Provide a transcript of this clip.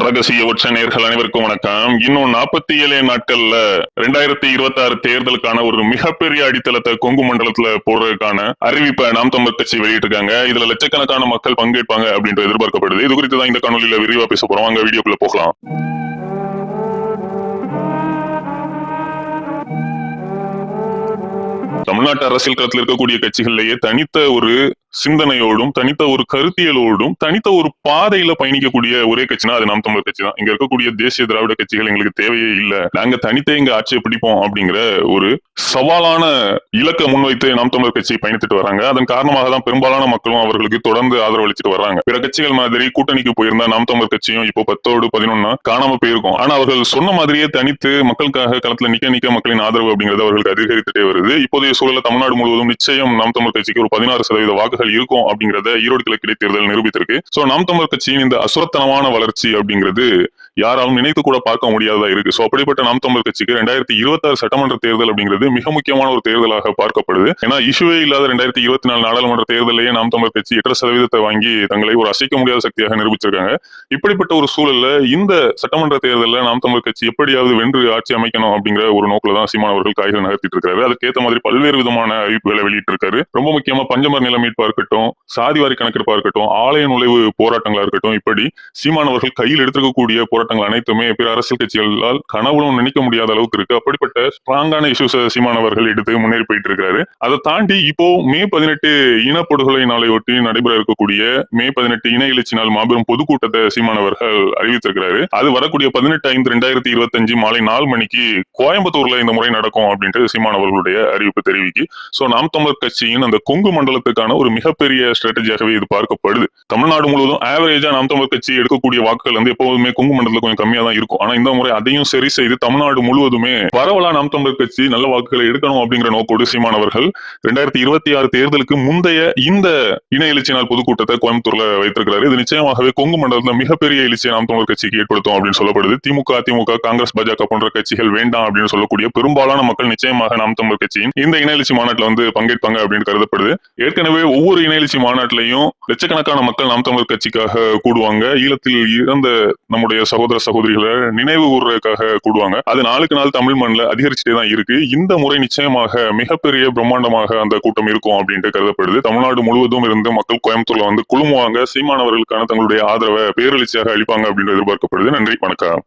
ரகசிய உச்ச நேர்கள் அனைவருக்கும் வணக்கம். இன்னும் நாற்பத்தி ஏழு நாட்கள்ல ரெண்டாயிரத்தி இருபத்தி ஆறு தேர்தலுக்கான ஒரு மிகப்பெரிய அடித்தளத்தை கொங்கு மண்டலத்துல போடுறதுக்கான அறிவிப்பை நாம் தமிழ் கட்சி வெளியிட்டிருக்காங்க. இதுல லட்சக்கணக்கான மக்கள் பங்கேற்பாங்க அப்படின்ற எதிர்பார்க்கப்படுது. இது குறித்து தான் இந்த காணொலியில விரிவா பேச போறோம். அங்க வீடியோக்குள்ள போகலாம். தமிழ்நாட்டு அரசியல் களத்தில் இருக்கக்கூடிய கட்சிகள்லயே தனித்த ஒரு சிந்தனையோடும் தனித்த ஒரு கருத்தியலோடும் தனித்த ஒரு பாதையில பயணிக்கக்கூடிய ஒரே கட்சினா அது நாம் தமிழர் கட்சி தான் இங்க இருக்கக்கூடிய தேசிய திராவிட கட்சிகள் எங்களுக்கு தேவையே இல்ல. நாங்க தனித்தே இங்க ஆட்சியை பிடிப்போம் அப்படிங்கிற ஒரு சவாலான இலக்கை முன்வைத்து நாம் தமிழர் கட்சி பயணித்துட்டு வராங்க. அதன் காரணமாக தான் பெரும்பாலான மக்களும் அவர்களுக்கு தொடர்ந்து ஆதரவு அளிச்சுட்டு வராங்க பிற கட்சிகள் மாதிரி கூட்டணிக்கு போயிருந்தா நாம் தமிழர் கட்சியும் இப்போ பத்தோடு பதினொன்னா காணாம போயிருக்கும். ஆனா அவர்கள் சொன்ன மாதிரியே தனித்து மக்களுக்காக களத்துல நிக்க நிக்க மக்களின் ஆதரவு அப்படிங்கிறது அவர்களுக்கு அதிகரித்துட்டே வருது. இப்போதைய சூழல் தேர்தலில் தமிழ்நாடு முழுவதும் நிச்சயம் நாம் தமிழர் கட்சிக்கு ஒரு பதினாறு சதவீத வாக்குகள் இருக்கும் அப்படிங்கறத ஈரோடு கிழக்கு இடைத்தேர்தல் நிரூபித்திருக்கு. சோ நாம் தமிழர் கட்சியின் இந்த அசுரத்தனமான வளர்ச்சி அப்படிங்கிறது யாராலும் நினைத்து கூட பார்க்க முடியாததா இருக்கு. சோ அப்படிப்பட்ட நாம் தமிழர் கட்சிக்கு ரெண்டாயிரத்தி இருபத்தாறு சட்டமன்ற தேர்தல் அப்படிங்கிறது மிக முக்கியமான ஒரு தேர்தலாக பார்க்கப்படுது. ஏன்னா இஷ்யூவே இல்லாத ரெண்டாயிரத்தி இருபத்தி நாலு நாடாளுமன்ற தேர்தலையே நாம் தமிழர் கட்சி எட்டரை சதவீதத்தை வாங்கி தங்களை ஒரு அசைக்க முடியாத சக்தியாக நிரூபிச்சிருக்காங்க. இப்படிப்பட்ட ஒரு சூழல்ல இந்த சட்டமன்ற தேர்தலில் நாம் தமிழர் கட்சி எப்படியாவது வென்று ஆட்சி அமைக்கணும் அப்படிங்கிற ஒரு நோக்கில தான் சீமான் அவர்கள் காய்கள் நகர்த்திட்டு இருக்காரு அதுக்கேற்ற மாதிரி பல்வேறு விதமான அறிவிப்புகளை வெளியிட்டிருக்காரு. ரொம்ப முக்கியமா பஞ்சமர் நில மீட்பா இருக்கட்டும் சாதிவாரி கணக்கெடுப்பா இருக்கட்டும் ஆலய நுழைவு போராட்டங்களா இருக்கட்டும் இப்படி சீமானவர்கள் கையில் எடுத்திருக்கக்கூடிய போராட்டங்கள் அனைத்துமே பிற அரசியல் கட்சிகளால் கனவுலும் நினைக்க முடியாத அளவுக்கு இருக்கு. அப்படிப்பட்ட ஸ்ட்ராங்கான இஷ்யூஸ் சீமானவர்கள் எடுத்து முன்னேறி போயிட்டு இருக்காரு அதை தாண்டி இப்போ மே பதினெட்டு இனப்படுகொலை நாளையொட்டி நடைபெற இருக்கக்கூடிய மே பதினெட்டு இன எழுச்சி நாள் மாபெரும் பொதுக்கூட்டத்தை சீமானவர்கள் அறிவித்திருக்கிறாரு. அது வரக்கூடிய பதினெட்டு ஐந்து ரெண்டாயிரத்தி இருபத்தஞ்சு மாலை நாலு மணிக்கு கோயம்புத்தூர்ல இந்த முறை நடக்கும் அப்படின்ட்டு சீமானவர்களுடைய அறிவிப்பு அறிவிப்பு தெரிவிக்கு சோ நாம் தமிழர் கட்சியின் அந்த கொங்கு மண்டலத்துக்கான ஒரு மிகப்பெரிய ஸ்ட்ராட்டஜியாகவே இது பார்க்கப்படுது. தமிழ்நாடு முழுவதும் ஆவரேஜா நாம் தமிழர் கட்சி எடுக்கக்கூடிய வாக்குகள் வந்து எப்போதுமே கொங்கு மண்டலத்தில் கொஞ்சம் கம்மியா தான் இருக்கும். ஆனா இந்த முறை அதையும் சரி செய்து தமிழ்நாடு முழுவதுமே பரவலா நாம் தமிழர் கட்சி நல்ல வாக்குகளை எடுக்கணும் அப்படிங்கிற நோக்கோடு சீமானவர்கள் ரெண்டாயிரத்தி இருபத்தி ஆறு தேர்தலுக்கு முந்தைய இந்த இன எழுச்சி நாள் பொதுக்கூட்டத்தை கோயம்புத்தூர்ல வைத்திருக்கிறாரு. இது நிச்சயமாகவே கொங்கு மண்டலத்தில் மிகப்பெரிய எழுச்சியை நாம் தமிழர் கட்சிக்கு ஏற்படுத்தும் அப்படின்னு சொல்லப்படுது. திமுக அதிமுக காங்கிரஸ் பாஜக போன்ற கட்சிகள் வேண்டாம் அப்படின்னு சொல்லக்கூடிய பெரும்பாலான மக்கள் நிச்சயமாக நாம் தமிழர் கட்சியின் இந்த இன எழுச்சி மாநாட்டில் வந்து பங்கேற்பாங்க அப்படின்னு கருதப்படுது. ஏற்கனவே ஒவ்வொரு இன மாநாட்டிலையும் லட்சக்கணக்கான மக்கள் நாம் தமிழர் கட்சிக்காக கூடுவாங்க. ஈழத்தில் இறந்த நம்முடைய சகோதர சகோதரிகளை நினைவு கூறுறதுக்காக கூடுவாங்க. அது நாளுக்கு நாள் தமிழ் மண்ணில் அதிகரிச்சுட்டே தான் இருக்கு. இந்த முறை நிச்சயமாக மிகப்பெரிய பிரம்மாண்டமாக அந்த கூட்டம் இருக்கும் அப்படின்ட்டு கருதப்படுது. தமிழ்நாடு முழுவதும் இருந்து மக்கள் கோயம்புத்தூர்ல வந்து குழுமுவாங்க. சீமானவர்களுக்கான தங்களுடைய ஆதரவை பேரெழுச்சியாக அளிப்பாங்க அப்படின்னு எதிர்பார்க்கப்படுது. நன்றி வணக்கம்.